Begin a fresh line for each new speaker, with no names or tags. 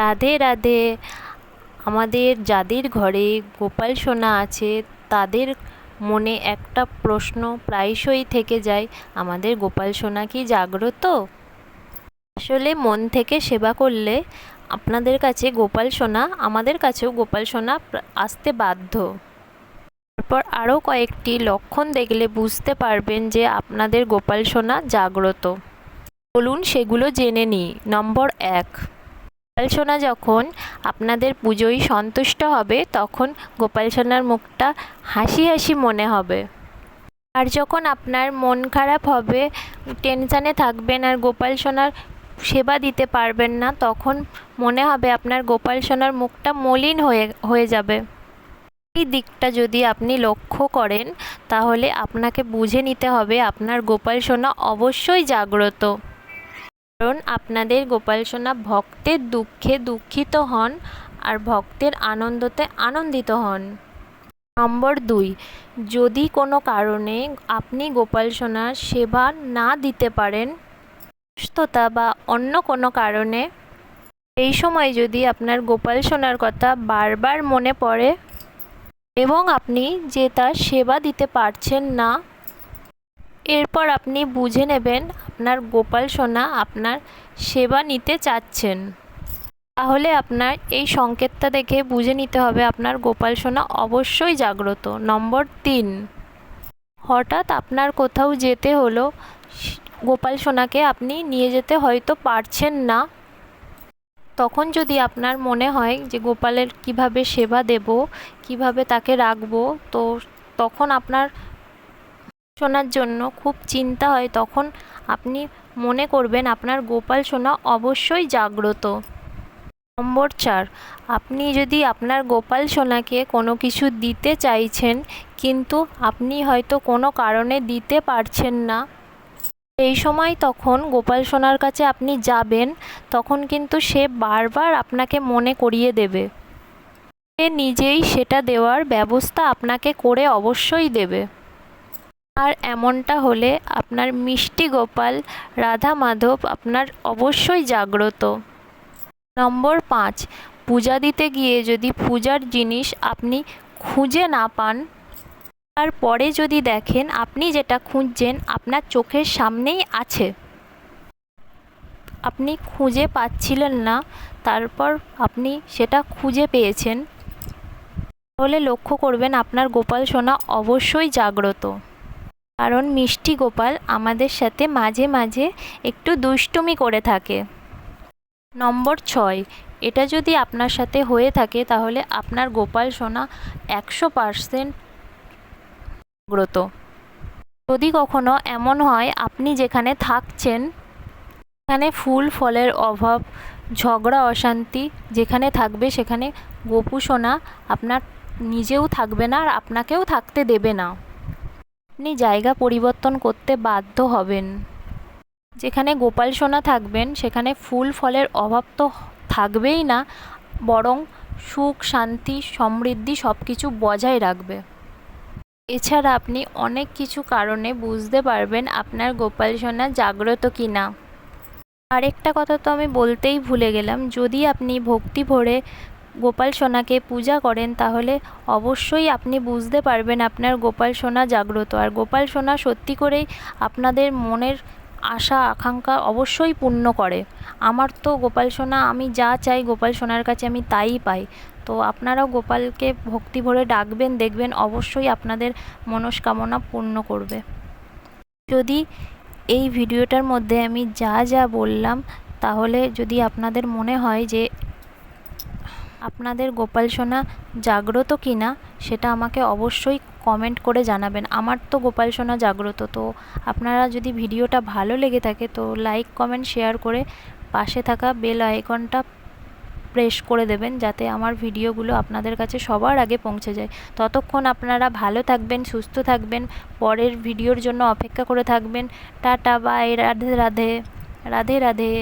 রাধে রাধে। আমাদের যাদের ঘরে গোপাল সোনা আছে, তাদের মনে একটা প্রশ্ন প্রায়শই থেকে যায়, আমাদের গোপাল সোনা কি জাগ্রত? আসলে মন থেকে সেবা করলে আপনাদের কাছে গোপাল সোনা, আমাদের কাছেও গোপাল সোনা আসতে বাধ্য। তারপর আরও কয়েকটি লক্ষণ দেখলে বুঝতে পারবেন যে আপনাদের গোপাল সোনা জাগ্রত। বলুন সেগুলো জেনে নিই। নম্বর এক। গোপাল সোনা যখন আপনাদের পুজোয় সন্তুষ্ট হবে, তখন গোপাল সোনার মুখটা হাসি হাসি মনে হবে। আর যখন আপনার মন খারাপ হবে, টেনশানে থাকবেন আর গোপাল সোনার সেবা দিতে পারবেন না, তখন মনে হবে আপনার গোপাল সোনার মুখটা মলিন হয়ে হয়ে যাবে। এই দিকটা যদি আপনি লক্ষ্য করেন, তাহলে আপনাকে বুঝে নিতে হবে আপনার গোপাল সোনা অবশ্যই জাগ্রত। কারণ আপনাদের গোপাল সোনা ভক্তের দুঃখে দুঃখিত হন আর ভক্তের আনন্দতে আনন্দিত হন। নম্বর দুই, যদি কোনো কারণে আপনি গোপাল সোনার সেবা না দিতে পারেন, সুস্থতা বা অন্য কোনো কারণে, এই সময় যদি আপনার গোপাল সোনার কথা বারবার মনে পড়ে এবং আপনি যে তার সেবা দিতে পারছেন না এরপর আপনি বুঝে নেবেন আপনার গোপাল সোনা আপনার সেবা নিতে চাচ্ছেন। তাহলে আপনার এই সংকেতটা দেখে বুঝে নিতে হবে আপনার গোপাল সোনা অবশ্যই জাগ্রত। নম্বর তিন। হঠাৎ আপনার কোথাও যেতে হলো, গোপাল সোনাকে আপনি নিয়ে যেতে হয়তো পারছেন না। তখন যদি আপনার মনে হয় যে গোপালের কীভাবে সেবা দেব, কীভাবে তাকে রাখব, তো তখন আপনার সোনার জন্য খুব চিন্তা হয় তখন আপনি মনে করবেন আপনার গোপাল সোনা অবশ্যই জাগ্রত। নম্বর চার, আপনি যদি আপনার গোপাল সোনাকে কোনো কিছু দিতে চাইছেন কিন্তু আপনি হয়তো কোনো কারণে দিতে পারছেন না। এই সময় তখন গোপাল সোনার কাছে আপনি যাবেন, তখন কিন্তু সে বারবার আপনাকে মনে করিয়ে দেবে। সে নিজেই সেটা দেওয়ার ব্যবস্থা আপনাকে করে অবশ্যই দেবে। আর এমনটা হলে আপনার মিষ্টি গোপাল রাধা মাধব আপনার অবশ্যই জাগ্রত। নম্বর পাঁচ, পূজা দিতে গিয়ে যদি পূজার জিনিস আপনি খুঁজে না পান, তারপরে যদি দেখেন আপনি যেটা খুঁজছেন আপনার চোখের সামনেই আছে। আপনি খুঁজে পাচ্ছিলেন না, তারপর আপনি সেটা খুঁজে পেয়েছেন, তাহলে লক্ষ্য করবেন আপনার গোপাল সোনা অবশ্যই জাগ্রত। কারণ মিষ্টি গোপাল আমাদের সাথে মাঝে মাঝে একটু দুষ্টুমি করে থাকে। নম্বর ছয়, এটা যদি আপনার সাথে হয়ে থাকে তাহলে আপনার গোপাল সোনা একশো পারসেন্ট জাগ্রত। যদি কখনো এমন হয়, আপনি যেখানে থাকছেন, সেখানে ফুল ফলের অভাব, ঝগড়া, অশান্তি, যেখানে থাকবে সেখানে গোপু সোনা আপনার নিজেও থাকবে না আর আপনাকেও থাকতে দেবে না। আপনি জায়গা পরিবর্তন করতে বাধ্য হবেন। যেখানে গোপাল সোনা থাকবেন, সেখানে ফুল ফলের অভাব তো থাকবেই না, বরং সুখ, শান্তি, সমৃদ্ধি সব কিছু বজায় রাখবে। এছাড়া আপনি অনেক কিছু কারণে বুঝতে পারবেন আপনার গোপাল সোনা জাগ্রত কি না আরেকটা কথা তো আমি বলতেই ভুলে গেলাম, যদি আপনি ভক্তি ভরে গোপাল সোনাকে পূজা করেন, তাহলে অবশ্যই আপনি বুঝতে পারবেন আপনার গোপাল সোনা জাগ্রত। আর গোপাল সোনা সত্যি করেই আপনাদের মনের আশা, আকাঙ্ক্ষা অবশ্যই পূর্ণ করে। আমার তো গোপাল সোনা, আমি যা চাই গোপাল সোনার কাছে আমি তাই পাই। তো আপনারাও গোপালকে ভক্তি ভরে ডাকবেন, দেখবেন অবশ্যই আপনাদের মনস্কামনা পূর্ণ করবে। যদি এই ভিডিওটার মধ্যে আমি যা যা বললাম, তাহলে যদি আপনাদের মনে হয় যে আপনাদের গোপাল সোনা জাগ্রত কি না, সেটা আমাকে অবশ্যই কমেন্ট করে জানাবেন। আমার তো গোপাল সোনা জাগ্রত, তো আপনারা যদি ভিডিওটা ভালো লেগে থাকে তো লাইক কমেন্ট শেয়ার করে পাশে থাকা বেল আইকনটা প্রেস করে দেবেন, যাতে আমার ভিডিওগুলো আপনাদের কাছে সবার আগে পৌঁছে যায়। ততক্ষণ আপনারা ভালো থাকবেন, সুস্থ থাকবেন, পরের ভিডিওর জন্য অপেক্ষা করে থাকবেন। Tata bye Radhe Radhe Radhe Radhe.